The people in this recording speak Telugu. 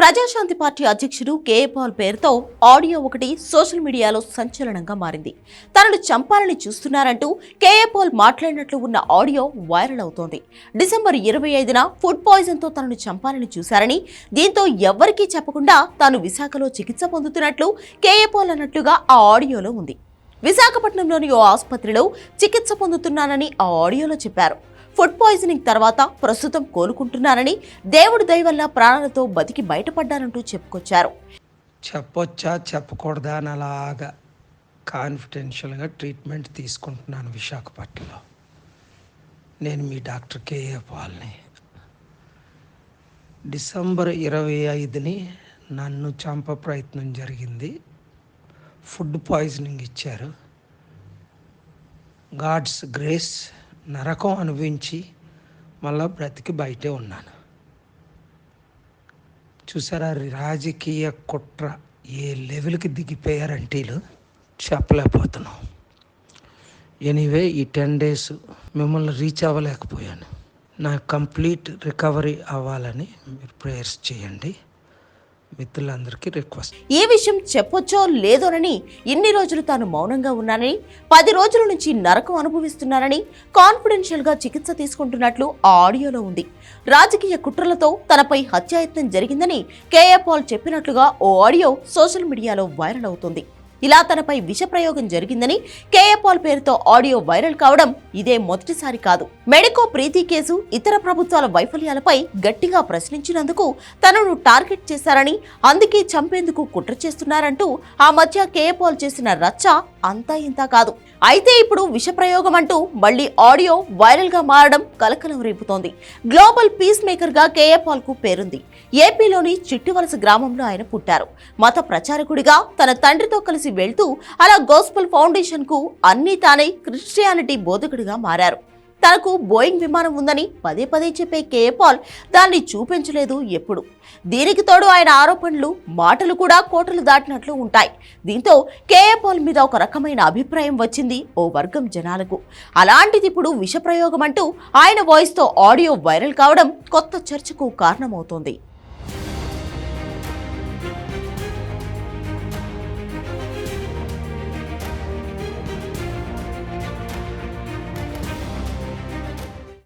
ప్రజాశాంతి పార్టీ అధ్యక్షుడు కేఏ పాల్ పేరుతో ఆడియో ఒకటి సోషల్ మీడియాలో సంచలనంగా మారింది. తనను చంపాలని చూస్తున్నారంటూ కేఏ పాల్ మాట్లాడినట్లు ఉన్న ఆడియో వైరల్ అవుతోంది. డిసెంబర్ ఇరవై ఐదున ఫుడ్ పాయిజన్తో తనను చంపాలని చూశారని దీంతో ఎవ్వరికీ చెప్పకుండా తాను విశాఖలో చికిత్స పొందుతున్నట్లు కేఏ పాల్ అన్నట్లుగా ఆ ఆడియోలో ఉంది. విశాఖపట్నంలోని ఓ ఆసుపత్రిలో చికిత్స పొందుతున్నానని ఆ ఆడియోలో చెప్పారు. ఫుడ్ పాయిజనింగ్ తర్వాత ప్రస్తుతం కోలుకుంటున్నారని దేవుడి దయవల్ల ప్రాణాలతో బతికి బయటపడ్డారంటూ చెప్పుకొచ్చారు. చెప్పొచ్చా? చెప్పకూడదా? అని అలాగా కాన్ఫిడెన్షియల్గా ట్రీట్మెంట్ తీసుకుంటున్నాను విశాఖపట్నంలో. నేను మీ డాక్టర్ కేఏ పాల్ని. డిసెంబర్ ఇరవై ఐదుని నన్ను చంప ప్రయత్నం జరిగింది. ఫుడ్ పాయిజనింగ్ ఇచ్చారు. గాడ్స్ గ్రేస్ నరకం అనుభవించి మళ్ళా బ్రతికి బయటే ఉన్నాను. చూసారా రాజకీయ కుట్ర ఏ లెవెల్కి దిగిపోయారంటే చెప్పలేకపోతున్నాం. ఎనీవే ఈ టెన్ డేస్ మిమ్మల్ని రీచ్ అవ్వలేకపోయాను. నా కంప్లీట్ రికవరీ అవ్వాలని మీరు ప్రేయర్స్ చేయండి. మిత్రులందరికీ రిక్వెస్ట్. ఏ విషయం చెప్పొచ్చో లేదోనని ఎన్ని రోజులు తాను మౌనంగా ఉన్నానని పది రోజుల నుంచి నరకం అనుభవిస్తున్నానని కాన్ఫిడెన్షియల్గా చికిత్స తీసుకుంటున్నట్లు ఆ ఆడియోలో ఉంది. రాజకీయ కుట్రలతో తనపై హత్యాయత్నం జరిగిందని కేఏ పాల్ చెప్పినట్లుగా ఓ ఆడియో సోషల్ మీడియాలో వైరల్ అవుతుంది. ఇలా తనపై విష ప్రయోగం జరిగిందని కేఏపాల్ పేరుతో ఆడియో వైరల్ కావడం ఇదే మొదటిసారి కాదు. మెడికో ప్రీతి కేసు ఇతర ప్రభుత్వాల వైఫల్యాలపై గట్టిగా ప్రశ్నించినందుకు తనను టార్గెట్ చేశారని అందుకే చంపేందుకు కుట్ర చేస్తున్నారంటూ ఆ మధ్య కేఏపాల్ చేసిన రచ్చ అంతా ఇంతా కాదు. అయితే ఇప్పుడు విష ప్రయోగం అంటూ మళ్ళీ ఆడియో వైరల్గా మారడం కలకలం రేపుతోంది. గ్లోబల్ పీస్ మేకర్గా కేఏ పాల్కు పేరుంది. ఏపీలోని చిట్టివలస గ్రామంలో ఆయన పుట్టారు. మత ప్రచారకుడిగా తన తండ్రితో కలిసి వెళ్తూ అలా గోస్పల్ ఫౌండేషన్కు అన్నీ తానే క్రిస్టియానిటీ బోధకుడిగా మారారు. తనకు బోయింగ్ విమానం ఉందని పదే పదే చెప్పే కేపాల్ దాన్ని చూపించలేదు ఎప్పుడు. దీనికి తోడు ఆయన ఆరోపణలు మాటలు కూడా కోటలు దాటినట్లు ఉంటాయి. దీంతో కేఏపాల్ మీద ఒక రకమైన అభిప్రాయం వచ్చింది ఓ వర్గం జనాలకు. అలాంటిది ఇప్పుడు విషప్రయోగం అంటూ ఆయన వాయిస్తో ఆడియో వైరల్ కావడం కొత్త చర్చకు కారణమవుతోంది.